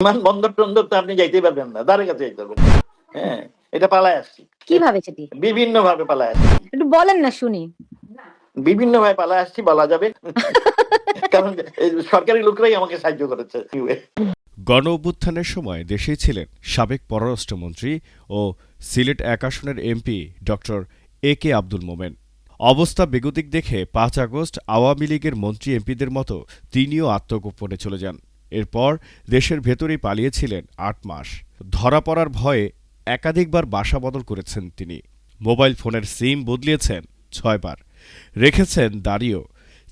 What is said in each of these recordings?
বিমান বন্দর টন্দর তো আপনি যাইতেই পারবেন না। দ্বারের কাছে যাইতে পারবেন হ্যাঁ এটা পালায় আসছি। কীভাবে সেটি? বিভিন্ন ভাবে পালায় আসছি। একটু বলেন না শুনি। বিভিন্ন ভাবে পালায় আসছি বলা যাবে। কারণ সরকারি লোকরাই আমাকে সাহায্য করেছে। গণ অভ্যুত্থানের সময় দেশে ছিলেন সাবেক পররাষ্ট্রমন্ত্রী ও সিলেট এক আসনের MP doctor A K Abdul Momen. অবস্থা বেগতিক দেখে পাঁচ আগস্ট আওয়ামী লীগের মন্ত্রী এমপিদের মতো তিনিও আত্মগোপনে চলে যান। এরপর দেশের ভেতরেই পালিয়েছিলেন আট মাস। ধরা পড়ার ভয়ে একাধিকবার বাসা বদল করেছেন তিনি। মোবাইল ফোনের সিম বদলিয়েছেন ছয়বার। রেখেছেন দাড়িও।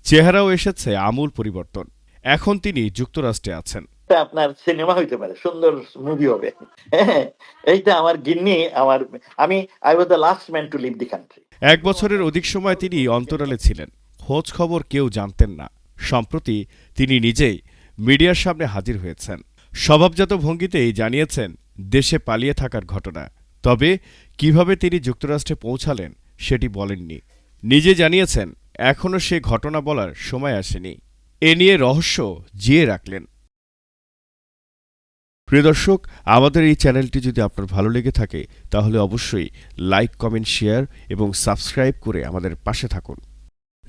চেহারাও এসেছে আমূল পরিবর্তন। এখন তিনি যুক্তরাষ্ট্রে আছেন। আপনার সিনেমা হইতে পারে সুন্দর মুভি হবে। হ্যাঁ এইটা আমার গিন্নি আমার আমি I was the last man to leave the country এক বছরের অধিক সময় তিনি অন্তরালে ছিলেন। খোঁজ খবর কেউ জানতেন না। সম্প্রতি তিনি নিজেই মিডিয়ার সামনে হাজির হয়েছেন। স্বভাবজাত ভঙ্গিতেই জানিয়েছেন, দেশে পালিয়ে থাকার ঘটনা। তবে কীভাবে তিনি যুক্তরাষ্ট্রে পৌঁছালেন সেটি বলেননি। নিজে জানিয়েছেন এখনও সে ঘটনা বলার সময় আসেনি। এ নিয়ে রহস্য জিয়ে রাখলেন। প্রিয় দর্শক, আমাদের এই চ্যানেলটি যদি আপনার ভালো লেগে থাকে, তাহলে অবশ্যই লাইক, কমেন্ট, শেয়ার এবং সাবস্ক্রাইব করে আমাদের পাশে থাকুন।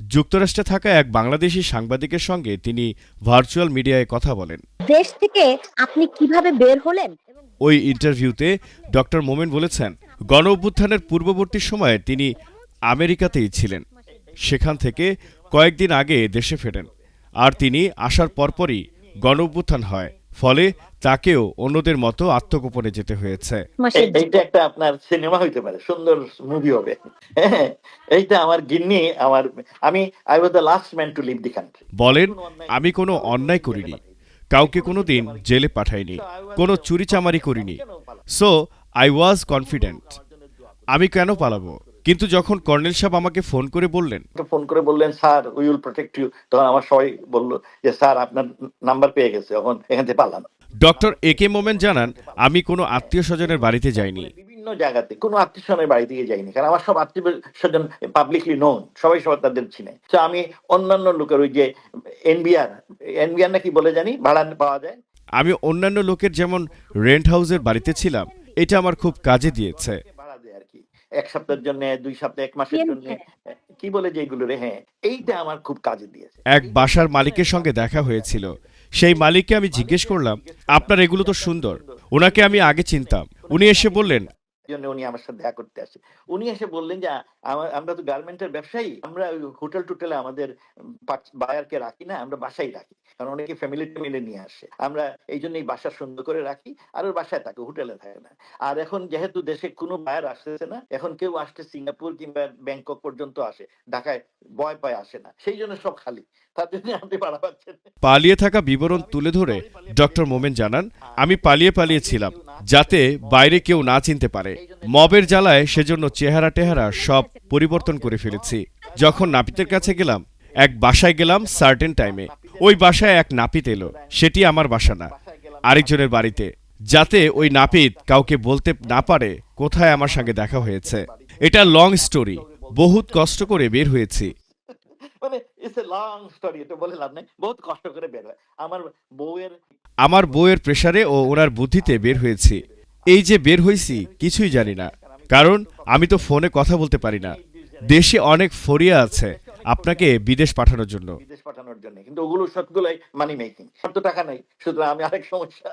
যুক্তরাষ্ট্রে থাকা এক বাংলাদেশি সাংবাদিকের সঙ্গে তিনি ভার্চুয়াল মিডিয়ায় কথা বলেন। দেশ থেকে আপনি কীভাবে বের হলেন ওই ইন্টারভিউতে ডক্টর মোমেন বলেছেন গণ অভ্যুত্থানের পূর্ববর্তী সময়ে তিনি আমেরিকাতেই ছিলেন। সেখান থেকে কয়েকদিন আগে দেশে ফেরেন। আর তিনি আসার পরপরই গণ অভ্যুত্থান হয়। ফলে তাকেও অন্যদের মতো আত্মগোপনে যেতে হয়েছে। এইটা একটা আপনার সিনেমা হইতে পারে সুন্দর মুভি হবে। হ্যাঁ এইটা আমার গিন্নি আমার আমি I was the last man to leave the country বলেন আমি কোনো অন্যায় করিনি। কাউকে কোনো দিন জেলে পাঠাইনি কোনো চুরিচামারি করিনি। সো আই ওয়াজ কনফিডেন্ট আমি কেন পালাবো? কিন্তু যখন কর্নেল সাহেব আমাকে ফোন করে বললেন ফোন করে বললেন sir we will protect you তখন আমার সবাই বলল যে স্যার আপনার নাম্বার পেয়ে গেছে এখন এখান থেকে পালানো। ডক্টর এ কে মোমেন জানান আমি কোনো আত্মীয় স্বজনের বাড়িতে যাইনি। বিভিন্ন জায়গাতে কোনো আত্মীয় স্বজনের বাড়ি থেকে যাইনি কারণ আমার সব আত্মীয় স্বজন পাবলিকলি নোন সবাই সবাই তাদের চিনে। তো আমি অন্যান্য লোকের ওই যে এনবিআর এনবিআর নাকি বলে জানি ভাড়া পাওয়া যায়। আমি অন্যান্য লোকের যেমন রেন্ট হাউসের বাড়িতে ছিলাম এটা আমার খুব কাজে দিয়েছে। এক সপ্তাহের জন্য দুই সপ্তাহ এক মাসের জন্য কি বলে যে এগুলো রে? হ্যাঁ এইটা আমার খুব কাজে দিয়েছে। এক বাসার মালিকের সঙ্গে দেখা হয়েছিল। সেই মালিককে আমি জিজ্ঞেস করলাম আপনার এগুলো তো সুন্দর। ওনাকে আমি আগে চিনতাম। উনি এসে বললেন জন্য উনি আমার সাথে দেখা করতে আসে। উনি এসে বললেন যে, আমরা তো গার্মেন্টের ব্যবসায়ী, আমরা হোটেল টোটেলে আমাদের বায়ারকে রাখি না, আমরা বাসায় রাখি। কারণ অনেকে ফ্যামিলি মিলে নিয়ে আসে। আমরা এই জন্য এই বাসা সুন্দর করে রাখি, আর ওর বাসায় থাকে, হোটেলে থাকে না। আর এখন যেহেতু দেশে কোনো বায়ার আসতেছে না, এখন কেউ আসতে সিঙ্গাপুর কিংবা ব্যাংকক পর্যন্ত আসে, ঢাকায় ভয় পায়, আসে না। সেই জন্য সব খালি। তার জন্য আপনি পাড়া পাচ্ছেন পালিয়ে থাকা বিবরণ তুলে ধরে ডক্টর মোমেন জানান, আমি পালিয়ে পালিয়েছিলাম যাতে বাইরে কেউ না চিনতে পারে। মবের জ্বালায় সেজন্য চেহারা টেহারা সব পরিবর্তন করে ফেলেছি। যখন নাপিতের কাছে গেলাম, এক বাসায় গেলাম সার্টেন টাইমে। ওই বাসায় এক নাপিত এলো। সেটি আমার বাসা না। আরেকজনের বাড়িতে। যাতে ওই নাপিত কাউকে বলতে না পারে, কোথায় আমার সঙ্গে দেখা হয়েছে। এটা লং স্টোরি বহুত কষ্ট করে বের হয়েছি। ইটস এ লং স্টোরি এটা বলে লাভ নেই। বহুত কষ্ট করে বের হয়। আমার বউয়ের আমার বউয়ের প্রেসারে ও ওনার বুদ্ধিতে বের হয়েছি। এই যে বের হয়েছি কিছুই জানি না। কারণ আমি তো ফোনে কথা বলতে পারি না। দেশে অনেক ফরিয়া আছে আপনাকে বিদেশ পাঠানোর জন্য। বিদেশ পাঠানোর জন্য। কিন্তু ওগুলো সবগুলোই মানি মেকিং সব টাকা নাই। সুতরাং আমি আরেক সমস্যা।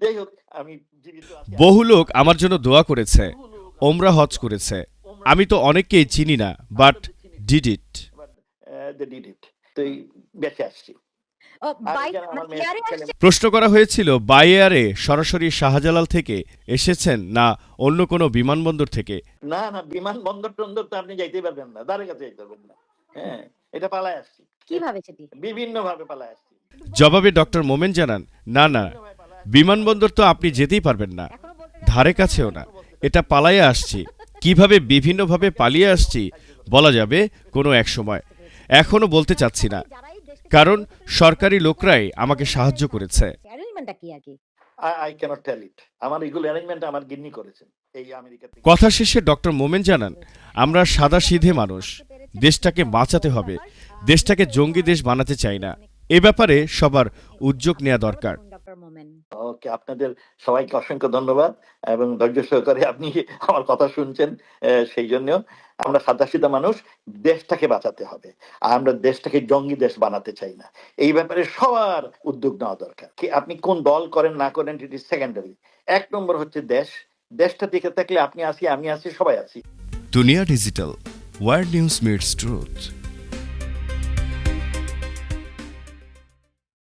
যাই হোক আমি বহু লোক আমার জন্য দোয়া করেছে। ওমরা হজ করেছে। আমি তো অনেককেই চিনি না but did it did it তো এই বেঁচে আসছি? প্রশ্ন করা হয়েছিল বাই এয়ারে সরাসরি শাহজালাল থেকে এসেছেন না অন্য কোনো বিমানবন্দর থেকে? না না বিমান বন্দর টন্দর তো আপনি যাইতেই পারবেন না। দ্বারের কাছে যাইতে পারবেন না। হ্যাঁ এটা পালায় আসছি। কীভাবে সেটি? বিভিন্ন ভাবে পালায় আসছি। জবাবে ডক্টর মোমেন জানান না না বিমানবন্দর তো আপনি যেতেই পারবেন না। ধারে কাছেও না। এটা পালাইয়ে আসছি। কীভাবে বিভিন্নভাবে পালিয়ে আসছি বলা যাবে কোনো এক সময়। এখনও বলতে চাচ্ছি না। কারণ সরকারি লোকরাই আমাকে সাহায্য করেছে। আমার এগুলো অ্যারেঞ্জমেন্ট আমার গিন্নি করেছেন কথা শেষে ডক্টর মোমেন জানান আমরা সাদা সিধে মানুষ। দেশটাকে বাঁচাতে হবে। দেশটাকে জঙ্গি দেশ বানাতে চাই না। এ ব্যাপারে সবার উদ্যোগ নেওয়া দরকার। ওকে আপনাদের সবাইকে অসংখ্য ধন্যবাদ এবং ধৈর্য সহকারে আপনি আমার কথা শুনছেন আহ, সেই জন্য। আমরা সাদাসিধা মানুষ, দেশটাকে বাঁচাতে হবে। আর আমরা দেশটাকে জঙ্গি দেশ বানাতে চাই না। এই ব্যাপারে সবার উদ্যোগ নেওয়া দরকার। কি আপনি কোন দল করেন, না করেন ইজ সেকেন্ডারি এক নম্বর হচ্ছে দেশ। দেশটা দেখে থাকলে আপনি আসি, আমি আসি, সবাই আছি দুনিয়া digital, world news meets truth